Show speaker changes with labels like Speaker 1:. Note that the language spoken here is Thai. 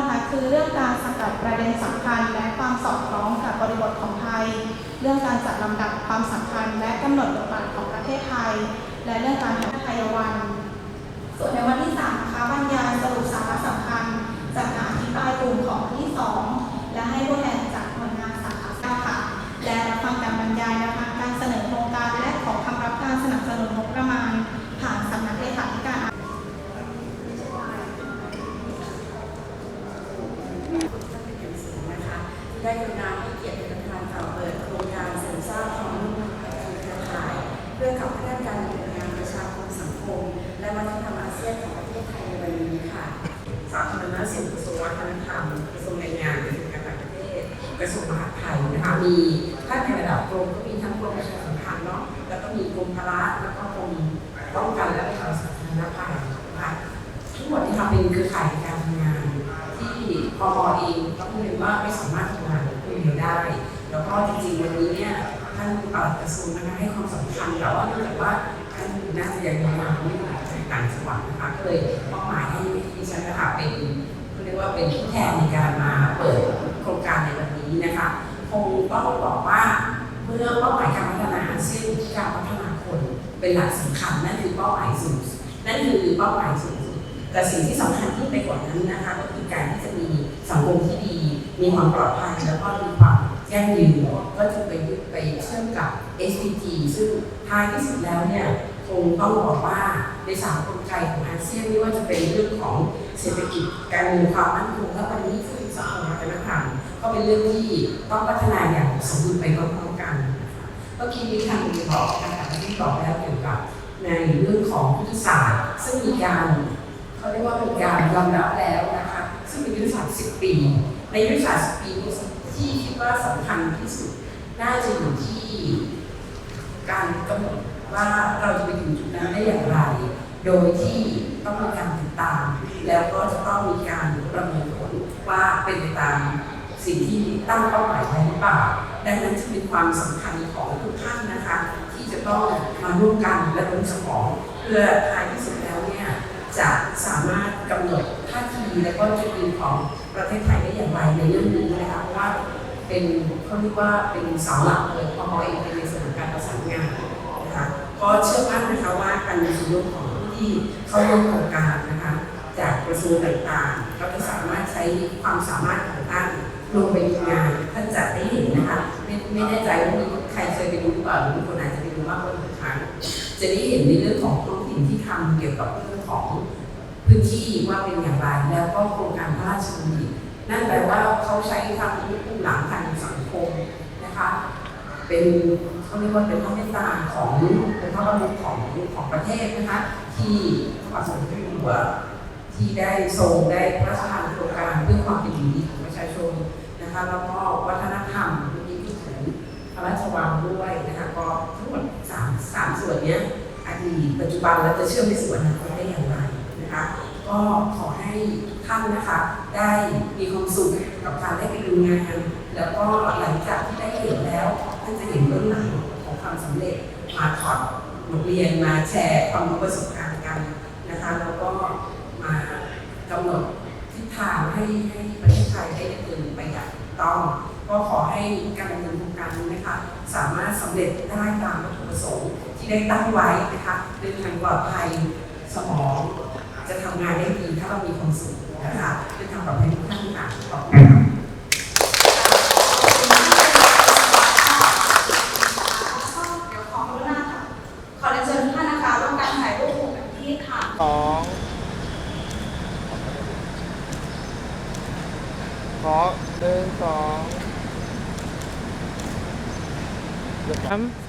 Speaker 1: นะคะคือเรื่องการสกัดประเด็นสำคัญ และความสอดคล้องกับบริบทของไทย เรื่องการจัดลำดับความสำคัญ และกำหนดบทบาทของประเทศไทย และเรื่องการพัฒนาไทยวัน ส่วนในวันที่3นะคะบรรยายสรุปสาระสำคัญจากการอธิบายกลุ่มของที่
Speaker 2: ได้กรุณาให้เกียรติประธานกล่าวเปิดโครงการเสริมสร้างความร่วมมือกับเครือข่าย เพื่อขับเคลื่อนการดำเนินงานประชาคมสังคม และวัฒนธรรมอาเซียนของประเทศไทยในวันนี้ค่ะ
Speaker 3: สาธารณสุขกระทรวงวัฒนธรรมกระทรวงแรงงานกระทรวงการต่างประเทศกระทรวงมหาดไทยนะคะมีถ้าในระดับกรมก็มีทั้งกรมประชาสัมพันธ์เนาะแล้วก็มีกรมพละแล้วก็กรมป้องกันและบรรเทาสาธารณภัยนะคะทั้งหมดที่ทำเป็นเครือข่ายในการทำงานที่ปอเองต้องเรียนว่าไม่สามารถ เดียวได้ แล้วก็จริงๆวันนี้เนี่ยท่านตัดกระทรวงนะคะให้ความสำคัญแต่ว่าเนื่องจากว่าท่านน่าจะยังมีงานไม่อยู่ในต่างจังหวัดนะคะก็เลยมอบหมายให้ดิฉันนะคะเป็นเขาเรียกว่าเป็นผู้แทนในการมาเปิดโครงการในวันนี้นะคะคงต้องบอกว่าเมื่อเป้าหมายการพัฒนาอาเซียนการพัฒนาคนเป็นหลักสำคัญนั่นคือเป้าหมายสูงนั่นคือเป้าหมายสูง แต่สิ่งที่สำคัญที่ไปกว่านั้นนะคะก็คือการที่จะมีสังคมที่ดี มีความปลอดภัยแล้วก็มีความยั่งยืนก็จะไปยึดไปเชื่อมกับ SDG ซึ่งท้ายที่สุดแล้วเนี่ยคงต้องบอกว่าในสามกลไกของอาเซียนไม่ว่าจะเป็นเรื่องของเศรษฐกิจการเงินความมั่นคงและวันนี้คือสังคมวัฒนธรรมก็เป็นเรื่องที่ต้องพัฒนาอย่างสมบูรณ์ไปพร้อมๆกันนะคะเมื่อกี้นี้ทางมีบอกนะคะที่บอกแล้วเกี่ยวกับในเรื่องของพุทธศาสตร์ซึ่งมีการ เขาเรียกว่าเป็นการยอมรับแล้วนะคะซึ่งเป็นยุทธศาสตร์10 ปี ในยุทธศาสตร์10ปีนี้ที่คิดว่าสำคัญที่สุดน่าจะอยู่ที่การกำหนดว่าเราจะไปถึงจุดนั้นได้อย่างไร โดยที่ต้องมีการติดตาม แล้วก็จะต้องมีการประเมินผลว่าเป็นไปตามสิ่งที่ตั้งเป้าหมายไว้หรือเปล่า ดังนั้นจึงเป็นความสำคัญของทุกท่านนะคะ ที่จะต้องมาร่วมกันและร่วมสมอง เพื่อท้ายที่สุดแล้วเนี่ยจะ สามารถกำหนดท่าทีและก็จุดยืนของประเทศไทยได้อย่างไรในเรื่องนี้นะคะเพราะว่าเป็นเขาเรียกว่าเป็นเสาหลักเลยพอเองเป็นในส่วนของการประสานงานนะคะก็เชื่อมั่นนะคะว่าการมีส่วนร่วมของผู้ที่เข้าร่วมโครงการนะคะจากกระทรวงต่างๆ ก็จะสามารถใช้ความสามารถของท่านลงไปในงานท่านจะได้เห็นนะคะไม่ไม่แน่ใจว่ามีใครเคยไปดูหรือเปล่าหรือคนอาจจะไปดูมากกว่าหนึ่งครั้งจะได้เห็นในเรื่องของท้องถิ่นที่ทำเกี่ยวกับเรื่องของ พื้นที่ว่าเป็นอย่างไร แล้วก็โครงการพระราชดำรินั่นแปลว่าเขาใช้ทางผู้หลังทางสังคมนะคะเป็นเขาเรียกว่าเป็นพระเมตตาของเป็นพระบรมของของประเทศนะคะที่พระบาทสมเด็จพระเจ้าอยู่หัวที่ได้ทรงได้พระราชทานโครงการเพื่อความเป็นอยู่ดีของประชาชนนะคะแล้วก็วัฒนธรรมเมื่อกี้พูดถึงพระราชวังด้วยนะคะก็ทั้งหมดสามสามส่วนเนี้ยอดีตปัจจุบันและจะเชื่อมไปสู่อน ก็ขอให้ท่านนะคะ ได้มีความสุขกับการได้ไปดูงาน แล้วก็หลังจากที่ได้เห็นแล้วท่านจะเห็นเบื้องหลังของความสำเร็จมาถอดบทเรียนมาแชร์ความรู้ประสบการณ์กันนะคะแล้วก็มากำหนดทิศทางให้ให้ประเทศไทยได้เนินไปอย่างต้องก็ขอให้การดำเนินโครงการนี้นะคะสามารถสำเร็จได้ตามวัตถุประสงค์ที่ได้ตั้งไว้นะคะเดินทางปลอดภัยสมอง จะทำงานได้ดีถ้าเรามีความสุขนะคะเดินทางปลอดภัยทุกท่านค่ะขอบคุณค่ะ
Speaker 1: เดี๋ยวขอรุณาค่ะขอเรียนเชิญทุกท่านนะคะร่วมกันถ่ายรูปกลุ่มกันที่ค่ะ
Speaker 4: สองขอหนึ่งสองสาม